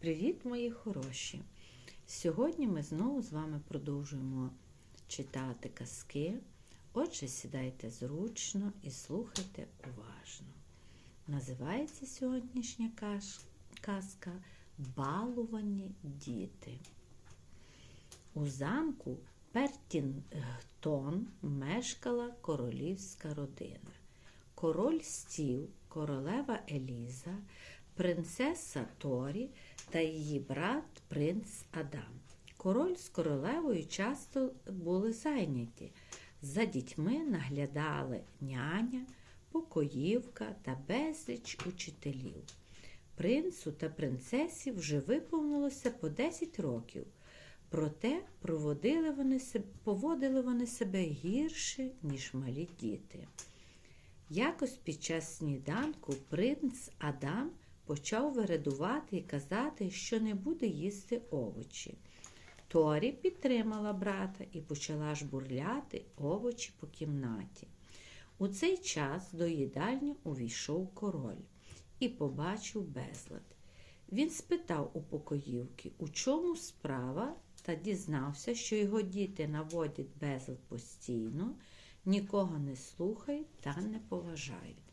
Привіт, мої хороші! Сьогодні ми знову з вами продовжуємо читати казки. Отже, сідайте зручно і слухайте уважно. Називається сьогоднішня казка Балувані діти. У замку Пертінгтон мешкала королівська родина. Король стіл, королева Еліза, принцеса Торі та її брат принц Адам. Король з королевою часто були зайняті. За дітьми наглядали няня, покоївка та безліч учителів. Принцу та принцесі вже виповнилося по 10 років. Проте проводили вони, поводили вони себе гірше, ніж малі діти. Якось під час сніданку принц Адам почав вередувати і казати, що не буде їсти овочі. Торі підтримала брата і почала жбурляти овочі по кімнаті. У цей час до їдальні увійшов король і побачив безлад. Він спитав у покоївки, у чому справа, та дізнався, що його діти наводять безлад постійно, нікого не слухають та не поважають.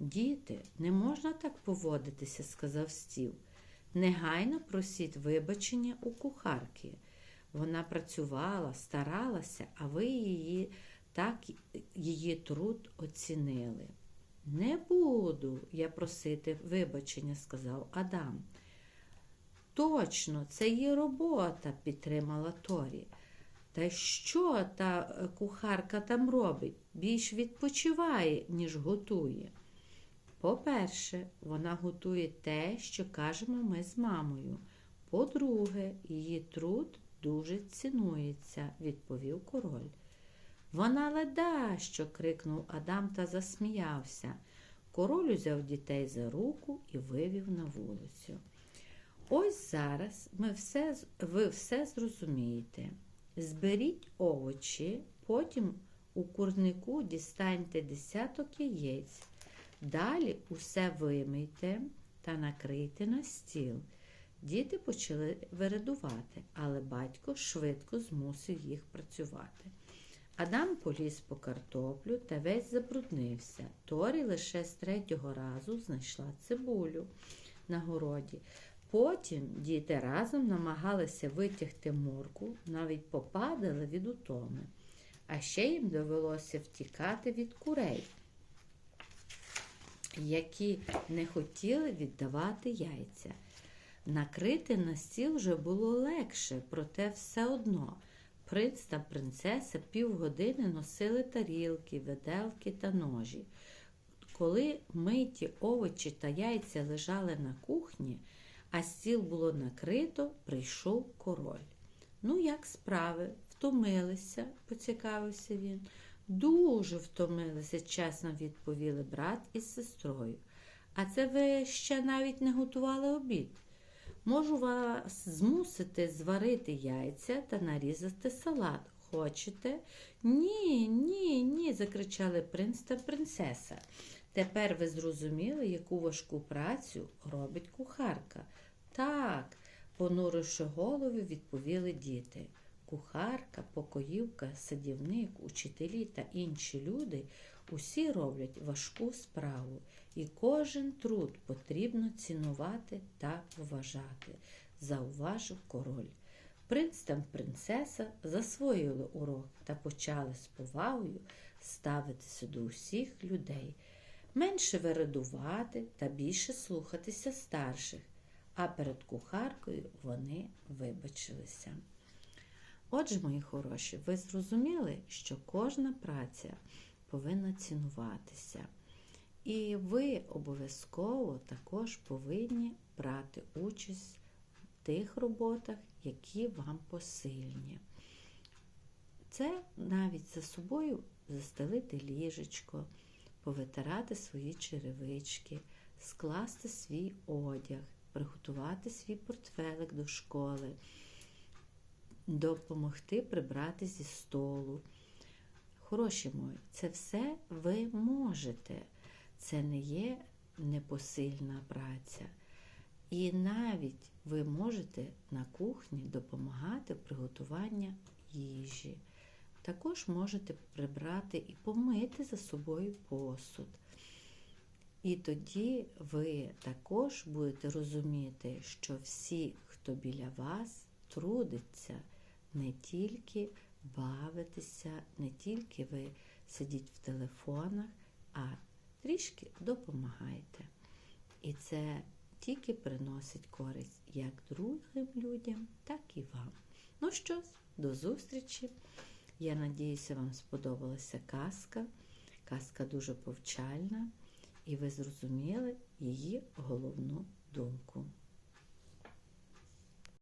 Діти, не можна так поводитися, сказав стів. Негайно просіть вибачення у кухарки. Вона працювала, старалася, а ви її так її труд оцінили. Не буду я просити вибачення, сказав Адам. Точно, це її робота, підтримала Торі. Та що та кухарка там робить? Більш відпочиває, ніж готує. По-перше, вона готує те, що кажемо ми з мамою. По-друге, її труд дуже цінується, відповів король. Вона леда, що крикнув Адам та засміявся. Король узяв дітей за руку і вивів на вулицю. Ось зараз ми все, ви все зрозумієте. Зберіть овочі, потім у курнику дістаньте десяток яєць. Далі усе вимийте та накрийте на стіл. Діти почали вередувати, але батько швидко змусив їх працювати. Адам поліз по картоплю та весь забруднився. Торі лише з третього разу знайшла цибулю на городі. Потім діти разом намагалися витягти морку, навіть попадали від утоми. А ще їм довелося втікати від курей, які не хотіли віддавати яйця. Накрити на стіл вже було легше, проте все одно принц та принцеса півгодини носили тарілки, виделки та ножі. Коли миті овочі та яйця лежали на кухні, а стіл було накрито, прийшов король. Ну, як справи? Втомилися, поцікавився він. Дуже втомилися, чесно відповіли брат із сестрою. А це ви ще навіть не готували обід. Можу вас змусити зварити яйця та нарізати салат. Хочете? Ні, ні, ні, закричали принц та принцеса. Тепер ви зрозуміли, яку важку працю робить кухарка. Так, понуривши голови, відповіли діти. Кухарка, покоївка, садівник, учителі та інші люди усі роблять важку справу, і кожен труд потрібно цінувати та поважати, зауважив король. Принц та принцеса засвоїли урок та почали з повагою ставитися до усіх людей, менше вередувати та більше слухатися старших, а перед кухаркою вони вибачилися. Отже, мої хороші, ви зрозуміли, що кожна праця повинна цінуватися. І ви обов'язково також повинні брати участь в тих роботах, які вам посильні. Це навіть за собою застелити ліжечко, повитирати свої черевички, скласти свій одяг, приготувати свій портфелик до школи, допомогти прибрати зі столу. Хороші мої, це все ви можете. Це не є непосильна праця. І навіть ви можете на кухні допомагати в приготуванні їжі. Також можете прибрати і помити за собою посуд. І тоді ви також будете розуміти, що всі, хто біля вас, трудиться не тільки бавитися, не тільки ви сидіть в телефонах, а трішки допомагайте. І це тільки приносить користь як другим людям, так і вам. Ну що, до зустрічі! Я надіюся, вам сподобалася казка. Казка дуже повчальна, і ви зрозуміли її головну думку.